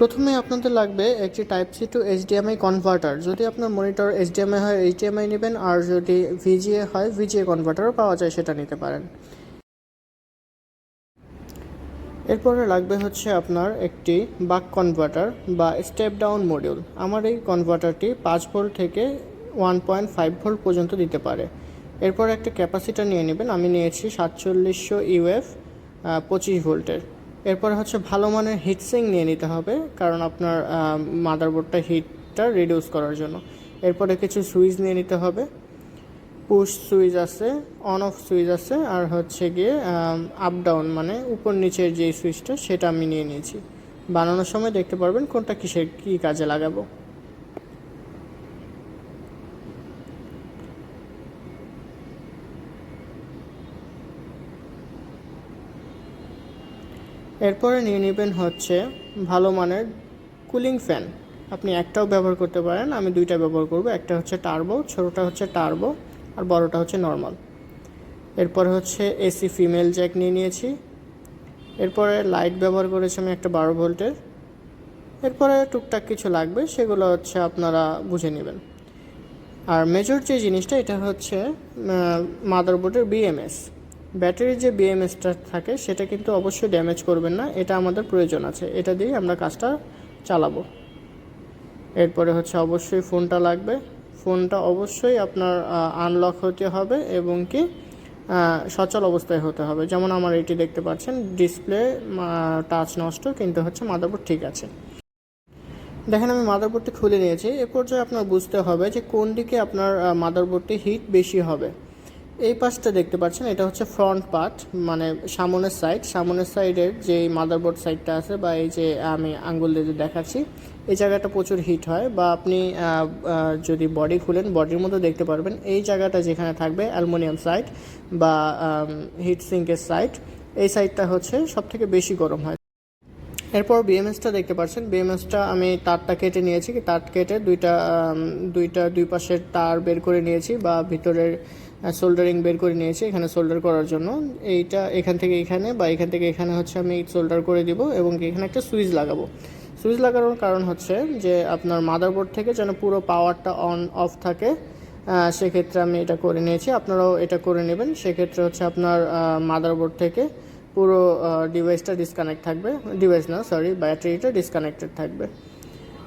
প্রথমে আপনাদের লাগবে একটি type C to HDMI converter যদি আপনার মনিটর এইচডিএমআই হয় এইচডিএমআই নেবেন, আর যদি ভিজিএ হয় ভিজিএ কনভার্টারও পাওয়া যায়, সেটা নিতে পারেন। এরপরে লাগবে হচ্ছে আপনার একটি বাক কনভার্টার বা স্টেপ ডাউন মডিউল আমার এই কনভার্টারটি পাঁচ ভোল্ট থেকে ওয়ান পয়েন্ট ফাইভ ভোল্ট পর্যন্ত দিতে পারে। এরপর একটা ক্যাপাসিটার নিয়ে নেবেন। আমি নিয়েছি সাতচল্লিশশো ইউএফ পঁচিশ ভোল্টের। এরপর হচ্ছে ভালো মানের হিটসিং নিয়ে নিতে হবে, কারণ আপনার মাদারবোর্ডটা হিটটা রিডিউস করার জন্য। এরপরে কিছু সুইচ নিয়ে নিতে হবে। পুশ সুইচ আছে অন অফ সুইচ আছে, আর হচ্ছে গিয়ে আপ ডাউন মানে উপর নিচের যে সুইচটা সেটা আমি নিয়ে নিয়েছি। বানানোর সময় দেখতে পারবেন কোনটা কিসের কী কাজে লাগাবো। এরপরে নিয়ে নেবেন হচ্ছে ভালো মানের কুলিং ফ্যান। আপনি একটাও ব্যবহার করতে পারেন, আমি দুইটা ব্যবহার করব, একটা হচ্ছে টার্বো, ছোটোটা হচ্ছে টার্বো আর বড়টা হচ্ছে নর্মাল। এরপরে হচ্ছে এসি ফিমেল জ্যাক নিয়ে নিয়েছি। এরপরে লাইট ব্যবহার করেছি আমি একটা বারো ভোল্টের। এরপরে টুকটাক কিছু লাগবে, সেগুলো হচ্ছে আপনারা বুঝে নেবেন। আর মেজর যে জিনিসটা, এটা হচ্ছে মাদারবোর্ডের বিএমএস ব্যাটারির যে বিএমএসটা থাকে, সেটা কিন্তু অবশ্যই ড্যামেজ করবেন না। এটা আমাদের প্রয়োজন আছে। এটা দিয়েই আমরা কাজটা চালাবো। এরপরে হচ্ছে অবশ্যই ফোনটা লাগবে। ফোনটা অবশ্যই আপনার আনলক হতে হবে এবং কি সচল অবস্থায় হতে হবে। যেমন আমার এটি দেখতে পাচ্ছেন ডিসপ্লে টাচ নষ্ট, কিন্তু হচ্ছে মাদারবোর্ড ঠিক আছে। দেখেন, আমি মাদারবোর্ডটি খুলে নিয়েছি। এ পর্যায়ে আপনার বুঝতে হবে যে কোন দিকে আপনার মাদারবোর্ডটি হিট বেশি হবে। এই পাশটা দেখতে পাচ্ছেন, এটা হচ্ছে ফ্রন্ট পার্ট মানে সামনের সাইড সামনের সাইডের যে মাদারবোর্ড সাইডটা আছে বা এই যে আমি আঙ্গুল দিয়ে দেখাচ্ছি, এই জায়গাটা প্রচুর হিট হয় বা আপনি যদি বডি খুলেন বডির মধ্যে দেখতে পারবেন, এই জায়গাটা যেখানে থাকবে অ্যালুমিনিয়াম সাইড বা হিট সিঙ্কের সাইড এই সাইডটা হচ্ছে সব থেকে বেশি গরম হয়। এরপর বিএমএসটা দেখতে পাচ্ছেন বিএমএসটা আমি তারটা কেটে নিয়েছি, তার কেটে দুইটা দুইটা দুই পাশের তার বের করে নিয়েছি বা ভিতরের সোল্ডারিং বের করে নিয়েছি, এখানে সোল্ডার করার জন্য। এইটা এখান থেকে এখানে বা এখান থেকে এখানে হচ্ছে আমি সোল্ডার করে দিব এবং এখানে একটা সুইচ লাগাবো। সুইচ লাগানোর কারণ হচ্ছে যে আপনার মাদারবোর্ড থেকে যেন পুরো পাওয়ারটা অন অফ থাকে সেক্ষেত্রে আমি এটা করে নিয়েছি। আপনারাও এটা করে নেবেন। সেক্ষেত্রে হচ্ছে আপনার মাদারবোর্ড থেকে পুরো ডিভাইসটা ডিসকানেক্ট থাকবে। ডিভাইস না সরি ব্যাটারিটা ডিসকানেক্টেড থাকবে।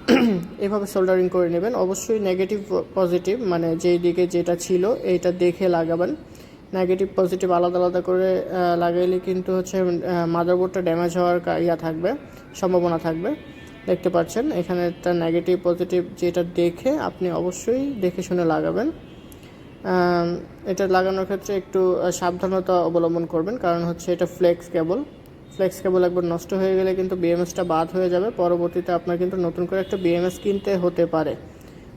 এভাবে সোল্ডারিং করে নেবেন। অবশ্যই নেগেটিভ পজিটিভ মানে যেই দিকে যেটা ছিল এইটা দেখে লাগাবেন। নেগেটিভ পজিটিভ আলাদা আলাদা করে লাগাইলে কিন্তু হচ্ছে মাদারবোর্ডটা ড্যামেজ হওয়ার ইয়া থাকবে, সম্ভাবনা থাকবে। দেখতে পাচ্ছেন, এখানে একটা নেগেটিভ পজিটিভ যেটা দেখে আপনি অবশ্যই দেখে শুনে লাগাবেন। এটা লাগানোর ক্ষেত্রে একটু সাবধানতা অবলম্বন করবেন, কারণ হচ্ছে এটা ফ্লেক্স কেবল ফ্লেক্স কেবল একবার নষ্ট হয়ে গেলে কিন্তু বিএমএসটা বাদ হয়ে যাবে। পরবর্তীতে আপনার কিন্তু নতুন করে একটা বিএমএস কিনতে হতে পারে।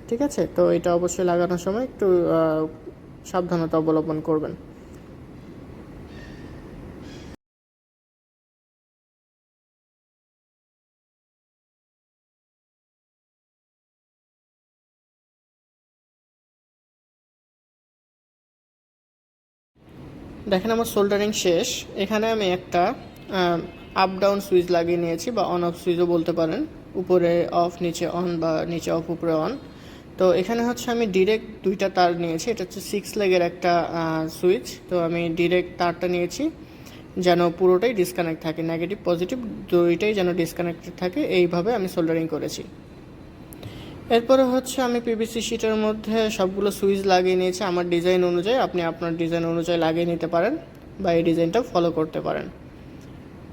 ঠিক আছে? তো এটা অবশ্যই লাগানোর সময় একটু সাবধানতা অবলম্বন করবেন। দেখেন আমার সোল্ডারিং শেষ। এখানে আমি একটা আপ ডাউন সুইচ লাগিয়ে নিয়েছি বা অন অফ সুইচও বলতে পারেন। উপরে অফ নিচে অন বা নিচে অফ উপরে অন তো এখানে হচ্ছে আমি ডিরেক্ট দুইটা তার নিয়েছি। এটা হচ্ছে সিক্স লেগের একটা সুইচ তো আমি ডিরেক্ট তারটা নিয়েছি যেন পুরোটাই ডিসকানেক্ট থাকে। নেগেটিভ পজিটিভ দুইটাই যেন ডিসকানেক্টেড থাকে। এইভাবে আমি সোল্ডারিং করেছি। এরপরে হচ্ছে আমি পিভিসি শিটের মধ্যে সবগুলো সুইচ লাগিয়ে নিয়েছি। আমার ডিজাইন অনুযায়ী, আপনি আপনার ডিজাইন অনুযায়ী লাগিয়ে নিতে পারেন বা এই ডিজাইনটা ফলো করতে পারেন।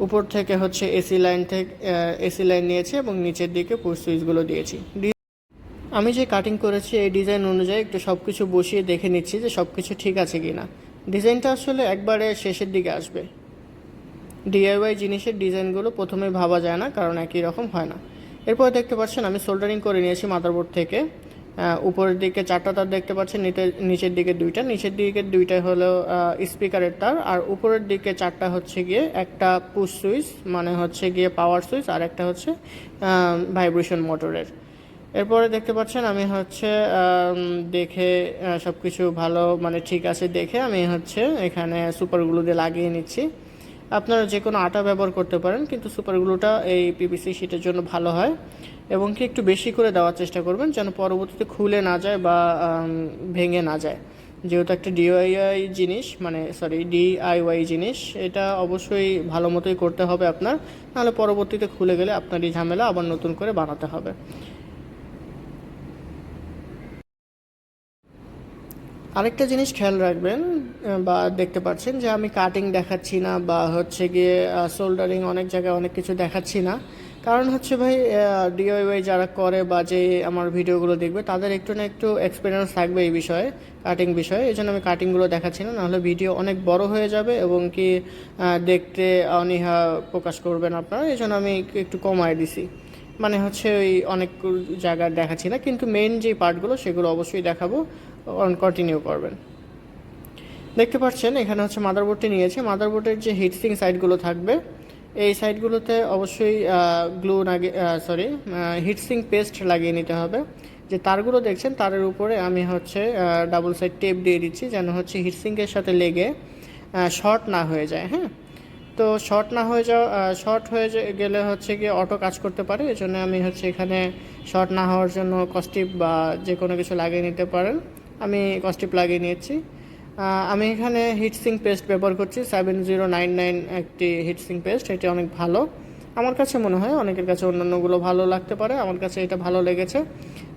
উপর থেকে হচ্ছে এসি লাইন থেকে এসি লাইন নিয়েছি এবং নিচের দিকে পুশ সুইচগুলো দিয়েছি। আমি যে কাটিং করেছি এই ডিজাইন অনুযায়ী একটু সব কিছু বসিয়ে দেখে নিচ্ছি যে সব কিছু ঠিক আছে কি না ডিজাইনটা আসলে একবারে শেষের দিকে আসবে। ডিআইওয়াই জিনিসের ডিজাইনগুলো প্রথমে ভাবা যায় না, কারণ একই রকম হয় না। এরপর দেখতে পাচ্ছেন আমি সোল্ডারিং করে নিয়েছি মাদারবোর্ড থেকে। উপরের দিকে চারটা তার দেখতে পাচ্ছেন নিচের দিকে দুইটা। নিচের দিকে দুইটা হলো স্পিকারের তার, আর উপরের দিকে চারটা হচ্ছে গিয়ে একটা পুশ সুইচ মানে হচ্ছে গিয়ে পাওয়ার সুইচ আর একটা হচ্ছে ভাইব্রেশন মোটরের এরপরে দেখতে পাচ্ছেন আমি হচ্ছে দেখে সব কিছু ভালো মানে ঠিক আছে দেখে আমি হচ্ছে এখানে সুপারগুলো দিয়ে লাগিয়ে নিচ্ছি। আপনারা যে কোনো আটা ব্যবহার করতে পারেন, কিন্তু সুপার গ্লুটা এই পিভিসি শিটের জন্য ভালো হয়। এবং কি একটু বেশি করে দেওয়ার চেষ্টা করবেন যেন পরবর্তীতে খুলে না যায় বা ভেঙে না যায়। যেহেতু একটা ডিআইআই জিনিস মানে সরি ডিআইওয়াই জিনিস, এটা অবশ্যই ভালো মতোই করতে হবে আপনার। নাহলে পরবর্তীতে খুলে গেলে আপনার এই ঝামেলা আবার নতুন করে বানাতে হবে। আরেকটা জিনিস খেয়াল রাখবেন বা দেখতে পাচ্ছেন যে আমি কাটিং দেখাচ্ছি না বা হচ্ছে গিয়ে সোল্ডারিং অনেক জায়গায় অনেক কিছু দেখাচ্ছি না। কারণ হচ্ছে ভাই ডিআইওয়াই যারা করে বা যে আমার ভিডিওগুলো দেখবে, তাদের একটু না একটু এক্সপিরিয়েন্স থাকবে এই বিষয়ে কাটিং বিষয়ে। এই জন্য আমি কাটিংগুলো দেখাচ্ছি না, নাহলে ভিডিও অনেক বড় হয়ে যাবে এবং কি দেখতে অনীহা প্রকাশ করবেন আপনারা। এই জন্য আমি একটু- কমায় দিছি। মানে হচ্ছে ওই অনেক জায়গায় দেখাচ্ছি না, কিন্তু মেন যে পার্টগুলো সেগুলো অবশ্যই দেখাবো কন্টিনিউ করবেন। দেখতে পাচ্ছেন, এখানে হচ্ছে মাদারবোর্ডটি নিয়েছে। মাদারবোর্ডের যে হিটসিং সাইডগুলো থাকবে এই সাইডগুলোতে অবশ্যই গ্লু লাগে সরি হিটসিং পেস্ট লাগিয়ে নিতে হবে। যে তারগুলো দেখছেন, তারের উপরে আমি হচ্ছে ডাবল সাইড টেপ দিয়ে দিচ্ছি যেন হচ্ছে হিটসিংকের সাথে লেগে শর্ট না হয়ে যায় হ্যাঁ? তো শর্ট না হয়ে যাওয়া শর্ট হয়ে গেলে হচ্ছে গিয়ে অটো কাজ করতে পারে। এই জন্য আমি হচ্ছে এখানে শর্ট না হওয়ার জন্য কস্টিপ বা যে কোনো কিছু লাগিয়ে নিতে পারেন। আমি কস্টিপ লাগিয়ে নিয়েছি। আমি এখানে হিটসিং পেস্ট ব্যবহার করছি। সেভেন জিরো নাইন নাইন একটি হিটসিং পেস্ট এটি অনেক ভালো। আমার কাছে মনে হয় অনেকের কাছে অন্যান্যগুলো ভালো লাগতে পারে। আমার কাছে এটা ভালো লেগেছে।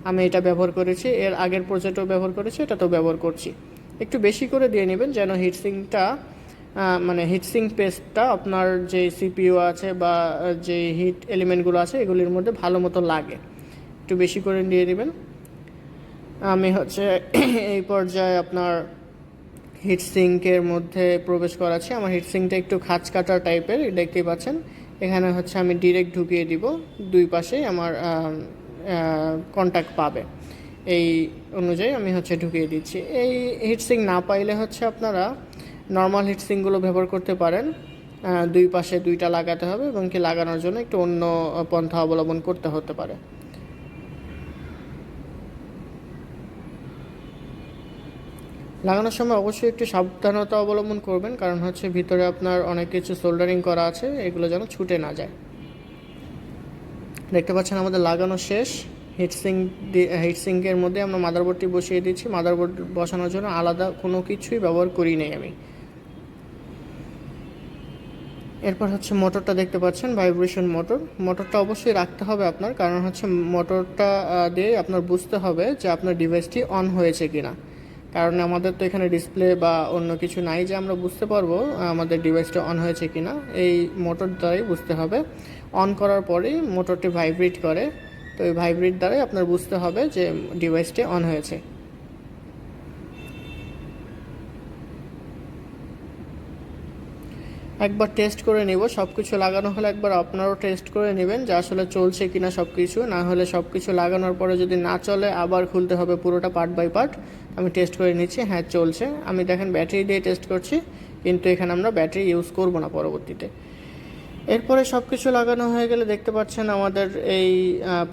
আমি এটা ব্যবহার করেছি। এর আগের প্রজেক্টও ব্যবহার করেছি এটা তো ব্যবহার করছি। একটু বেশি করে দিয়ে নেবেন যেন হিটসিংটা মানে হিটসিং পেস্টটা আপনার যে সিপিইউ আছে বা যে হিট এলিমেন্টগুলো আছে, এগুলির মধ্যে ভালো মতো লাগে। একটু বেশি করে দিয়ে দিবেন আমি হচ্ছে এই পর্যায়ে আপনার হিটসিঙ্কের মধ্যে প্রবেশ করাচ্ছি। আমার হিটসিঙ্কটা একটু খাঁচ কাটা টাইপের দেখতেই পাচ্ছেন। এখানে হচ্ছে আমি ডিরেক্ট ঢুকিয়ে দিব, দুই পাশেই আমার কন্ট্যাক্ট পাবে। এই অনুযায়ী আমি হচ্ছে ঢুকিয়ে দিচ্ছি। এই হিটসিং না পাইলে হচ্ছে আপনারা নর্মাল হিটসিংগুলো ব্যবহার করতে পারেন। দুই পাশে দুইটা লাগাতে হবে এবং কি লাগানোর জন্য একটু অন্য পন্থা অবলম্বন করতে হতে পারে। লাগানোর সময় অবশ্যই একটু সাবধানতা অবলম্বন করবেন, কারণ হচ্ছে ভিতরে আপনার অনেক কিছু সোল্ডারিং করা আছে, এগুলো যেন ছুটে না যায়। দেখতে পাচ্ছেন আমাদের লাগানো শেষ। হিটসিং হিটসিঙ্কের মধ্যে আমরা মাদারবোর্ডটি বসিয়ে দিচ্ছি। মাদারবোর্ড বসানোর জন্য আলাদা কোনো কিছুই ব্যবহার করি নাই আমি। এরপর হচ্ছে মোটরটা দেখতে পাচ্ছেন ভাইব্রেশন মোটর মোটরটা অবশ্যই রাখতে হবে আপনার, কারণ হচ্ছে মোটরটা দিয়ে আপনার বুঝতে হবে যে আপনার ডিভাইসটি অন হয়েছে কিনা। কারণ আমাদের তো এখানে ডিসপ্লে বা অন্য কিছু নাই যে আমরা বুঝতে পারব, আমাদের ডিভাইসটা অন হয়েছে কিনা। এই মোটর দ্বারাই বুঝতে হবে। অন করার পরেই মোটরটি ভাইব্রেট করে। তো এই ভাইব্রেট দ্বারাই আপনার বুঝতে হবে যে ডিভাইসটি অন হয়েছে। একবার টেস্ট করে নিব। সব কিছু লাগানো হলে একবার আপনারাও টেস্ট করে নেবেন যে আসলে চলছে কিনা সব কিছু না হলে সব কিছু লাগানোর পরে যদি না চলে, আবার খুলতে হবে পুরোটা পার্ট বাই পার্ট আমি টেস্ট করে নিচ্ছি হ্যাঁ চলছে। আমি দেখেন ব্যাটারি দিয়ে টেস্ট করছি, কিন্তু এখানে আমরা ব্যাটারি ইউজ করব না পরবর্তীতে। এরপরে সব কিছু লাগানো হয়ে গেলে দেখতে পাচ্ছেন আমাদের এই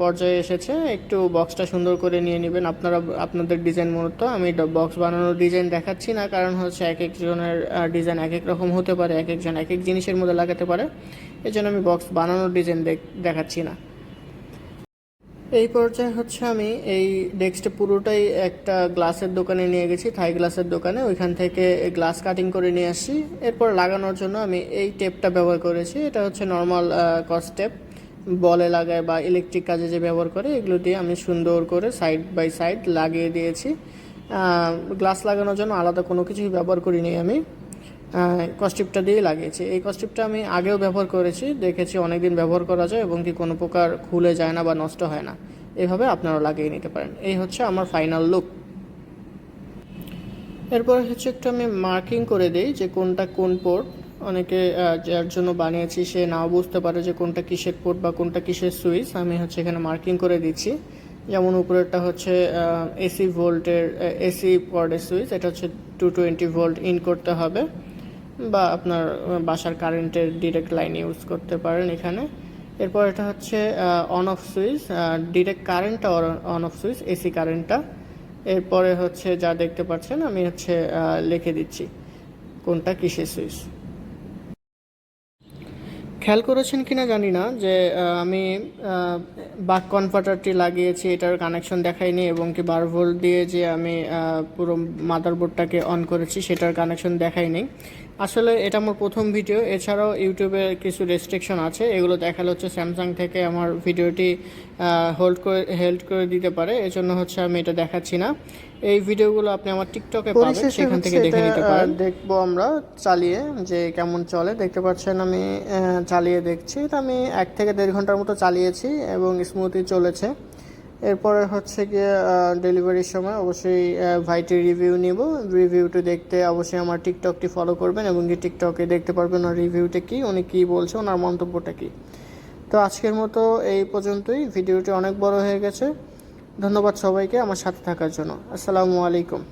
পর্যায়ে এসেছে। একটু বক্সটা সুন্দর করে নিয়ে নেবেন। আপনারা, আপনাদের ডিজাইন মূলত আমি বক্স বানানোর ডিজাইন দেখাচ্ছি না, কারণ হচ্ছে এক একজনের ডিজাইন এক এক রকম হতে পারে, এক একজন এক এক জিনিসের মধ্যে লাগাতে পারে। এই জন্য আমি বক্স বানানোর ডিজাইন দেখাচ্ছি না। এই পর্যায়ে হচ্ছে আমি এই ডেস্কটা পুরোটাই একটা গ্লাসের দোকানে নিয়ে গেছি, থাই গ্লাসের দোকানে। ওইখান থেকে গ্লাস কাটিং করে নিয়ে আসি। এরপর লাগানোর জন্য আমি এই টেপটা ব্যবহার করেছি। এটা হচ্ছে নর্মাল কস টেপ। বলে লাগায় বা ইলেকট্রিক কাজে যে ব্যবহার করে, এগুলো দিয়ে আমি সুন্দর করে সাইড বাই সাইড লাগিয়ে দিয়েছি। গ্লাস লাগানোর জন্য আলাদা কোনো কিছুই ব্যবহার করিনি আমি। কস্টিপটা দিয়ে লাগিয়েছি। এই কস্টিপটা আমি আগেও ব্যবহার করেছি, দেখেছি অনেকদিন ব্যবহার করা যায় এবং কি কোনো প্রকার খুলে যায় না বা নষ্ট হয় না। এভাবে আপনারা লাগিয়ে নিতে পারেন। এই হচ্ছে আমার ফাইনাল লুক এরপর হচ্ছে একটু আমি মার্কিং করে দিই যে কোনটা কোন পোর্ট অনেকে যার জন্য বানিয়েছি সে নাও বুঝতে পারে যে কোনটা কিসের পোর্ট বা কোনটা কিসের সুইচ আমি হচ্ছে এখানে মার্কিং করে দিচ্ছি। যেমন উপরেরটা হচ্ছে এসি ভোল্টের এসি পর্ডের সুইচ এটা হচ্ছে টু টোয়েন্টি ভোল্ট ইন করতে হবে। বা আপনার বাসার কারেন্টের ডিরেক্ট লাইন ইউজ করতে পারেন এখানে। এরপর এটা হচ্ছে অন অফ সুইচ ডিরেক্ট কারেন্টটা অন অফ সুইচ এসি কারেন্টটা এরপরে হচ্ছে যা দেখতে পাচ্ছেন, আমি হচ্ছে লিখে দিচ্ছি। কোনটা কিসের সুইচ খেয়াল করেছেন কিনা জানি না যে আমি বাক কনভার্টারটি লাগিয়েছি, এটার কানেকশন দেখাইনি এবং কি বার ভোল্ট দিয়ে যে আমি পুরো মাদারবোর্ডটাকে অন করেছি, সেটার কানেকশন দেখাইনি। আসলে এটা আমার প্রথম ভিডিও এছাড়াও ইউটিউবে কিছু রেস্ট্রিকশন আছে এগুলো দেখালে হচ্ছে স্যামসাং থেকে আমার ভিডিওটি হোল্ড করে হেল্ড করে দিতে পারে এজন্য হচ্ছে আমি এটা দেখাচ্ছি না। এই ভিডিওগুলো আপনি আমার টিকটকে পাবেন সেখান থেকে দেখে নিতে পারেন। দেখব আমরা চালিয়ে যে কেমন চলে। দেখতে পাচ্ছেন আমি চালিয়ে দেখছি। তো আমি এক থেকে দেড় ঘণ্টার মতো চালিয়েছি এবং স্মুথই চলেছে। এরপরে হচ্ছে গিয়ে ডেলিভারির সময় অবশ্যই ভাইটির রিভিউ নিব। রিভিউটি দেখতে অবশ্যই আমার টিকটকটি ফলো করবেন এবং কি টিকটকে দেখতে পারবেন ওনার রিভিউটা কী, উনি কী বলছে, ওনার মন্তব্যটা কী। তো আজকের মতো এই পর্যন্তই। ভিডিওটি অনেক বড় হয়ে গেছে। ধন্যবাদ সবাইকে আমার সাথে থাকার জন্য। আসসালামু আলাইকুম।